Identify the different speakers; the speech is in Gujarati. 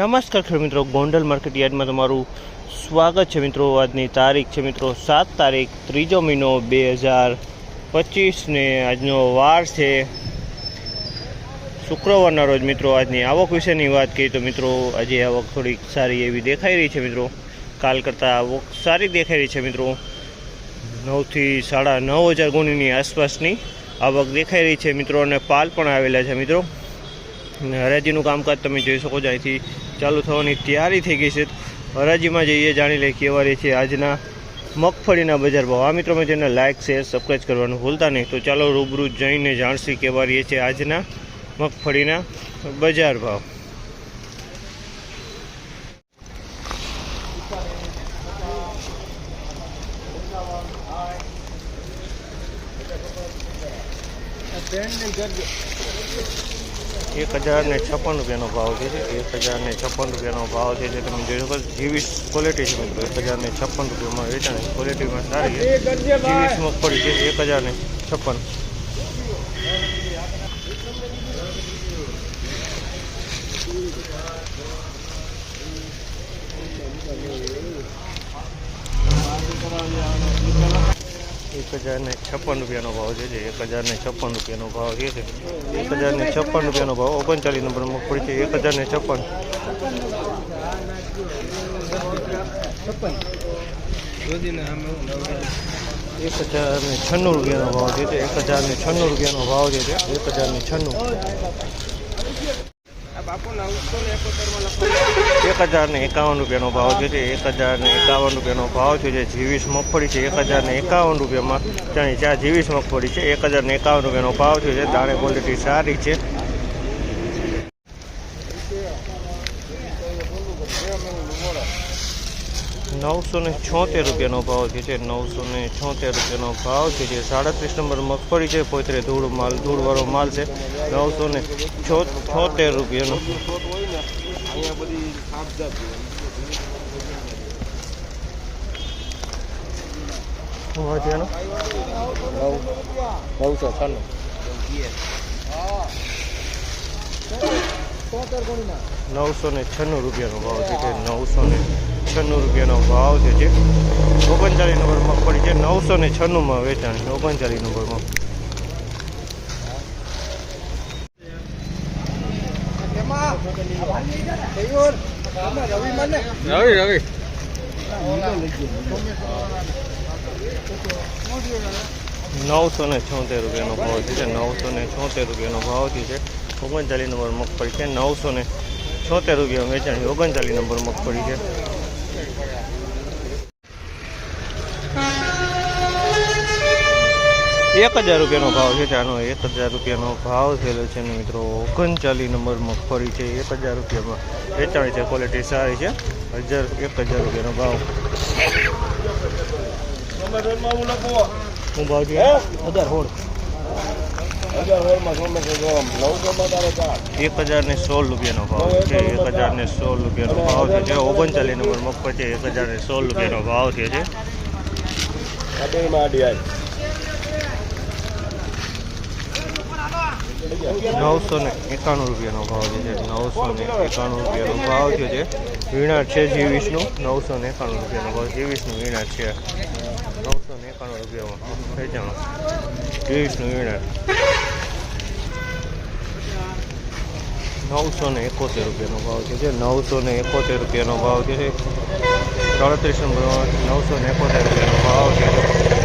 Speaker 1: નમસ્કાર ખેડૂત મિત્રો, ગોંડલ માર્કેટ યાર્ડમાં તમારું સ્વાગત છે મિત્રો. આજની તારીખ છે મિત્રો, સાત તારીખ, ત્રીજો મહિનો બે હજાર પચીસને આજનો વાર છે. શુક્રવારના રોજ મિત્રો, આજની આવક વિશેની વાત કરીએ તો મિત્રો, આજે આવક થોડીક સારી એવી દેખાઈ રહી છે મિત્રો. કાલ કરતાં આવક સારી દેખાઈ રહી છે મિત્રો. નવથી સાડા નવ હજાર ગુણીની આસપાસની આવક દેખાઈ રહી છે મિત્રો, અને પાલ પણ આવેલા છે મિત્રો. હરાજીનું કામકાજ તમે જોઈ શકો છો, અહીંથી ચાલુ થવાની તૈયારી થઈ ગઈ છે. હરાજીમાં જઈએ, જાણી લઈએ કેવા રહે છે આજના મગફળીના બજાર ભાવ. આ મિત્રો મેં જેને લાઇક શેર સબસ્ક્રાઈબ કરવાનું ભૂલતા નહીં. તો ચાલો રૂબરૂ જઈને જાણશી કેવા રહીએ છે આજના મગફળીના બજાર ભાવ. એક હજાર ને છપ્પન રૂપિયાનો ભાવ છે એક હજાર ને છપ્પન રૂપિયાનો ભાવ છે જે તમે જોઈ શકો જીવીસ ક્વોલિટી છે મિત્રો. એક હજાર ને છપ્પન રૂપિયામાં વેચાણ ક્વોલિટીમાં સારી છે. જીવીસ મગફળી છે એક હજાર ને છપ્પન. એક હજારને છપ્પન રૂપિયાનો ભાવ છે જે એક હજારને છપ્પન રૂપિયાનો ભાવ છે એક હજારને છપ્પન રૂપિયાનો ભાવ ઓગણચાલીસ નંબર મગફળી છે એક હજારને છપ્પન. એક હજારને છન્નું રૂપિયાનો ભાવ છે એક હજારને છન્નું રૂપિયાનો ભાવ છે એક હજારને છન્નું. એક હજાર ને એકાવન રૂપિયાનો ભાવ છે એક હજાર ને એકાવન રૂપિયાનો ભાવ છે જે જીવીસ મગફળી છે એક હજાર ને એકાવન રૂપિયામાં જાણી ચાર જીવીસ મગફળી છે એક હજાર ને એકાવન રૂપિયાનો ભાવ છે જે, દાણે ક્વોલિટી સારી છે. નવસો ને છોતેર રૂપિયાનો ભાવ છે નવસો ને છોતેર રૂપિયાનો ભાવ છે જે સાડત્રીસ નંબર મગફળી છે પોતરે ધૂળ માલ ધૂળવાળો માલ છે નવસો ને છોતેર રૂપિયાનો.
Speaker 2: નવસો છન્નું.
Speaker 1: નવસો ને છન્નું રૂપિયાનો ભાવ છે નવસો ને છન્નું રૂપિયાનો ભાવ છે જે ઓગણચાલીસ નંબર મગફળી છે. નવસો ને છન્નુંમાં વેચાણ છે ઓગણચાલીસ નંબરમાં.
Speaker 2: રવિ રવિ.
Speaker 1: નવસો ને છોતેર રૂપિયાનો ભાવ છે નવસો ને છોતેર રૂપિયાનો ભાવ છે ઓગણચાલીસ નંબર મગફળી છે. નવસો ને છોતેર રૂપિયા વેચાણ ઓગણચાલીસ નંબર મગફળી છે. એક હજાર રૂપિયાનો ભાવ છે આનો એક હજાર રૂપિયાનો ભાવ થયેલો છે ને મિત્રો. ઓગણચાલીસ નંબર મગફળી છે એક હજાર રૂપિયામાં. વેચાણી છે ક્વોલિટી સારી છે. હજાર એક હજાર રૂપિયાનો ભાવ. હું ભાવ છે? હજાર હોળ એક હજાર ને સોળ રૂપિયાનો ભાવ છે એક હજાર ને સોળ રૂપિયાનો ભાવ છે. ઓગણચાલીસ નંબર મગફળી છે એક હજાર ને સોળ રૂપિયાનો ભાવ છે નવસો ને એકાણું રૂપિયાનો ભાવ છે, નવસો ને એકાણું રૂપિયાનો ભાવ છે. જે વીણા છે જીવીસનું નવસો ને એકાણું રૂપિયાનો ભાવ જીવીસનું વીણા છે. નવસો ને એકાણું રૂપિયામાં વેચાણો જીવીસનું વીણા. નવસો ને એકોતેર રૂપિયાનો ભાવ છે. જે નવસો ને એકોતેર રૂપિયાનો ભાવ છે. સાડત્રીસ નંબર નવસો ને એકોતેર રૂપિયાનો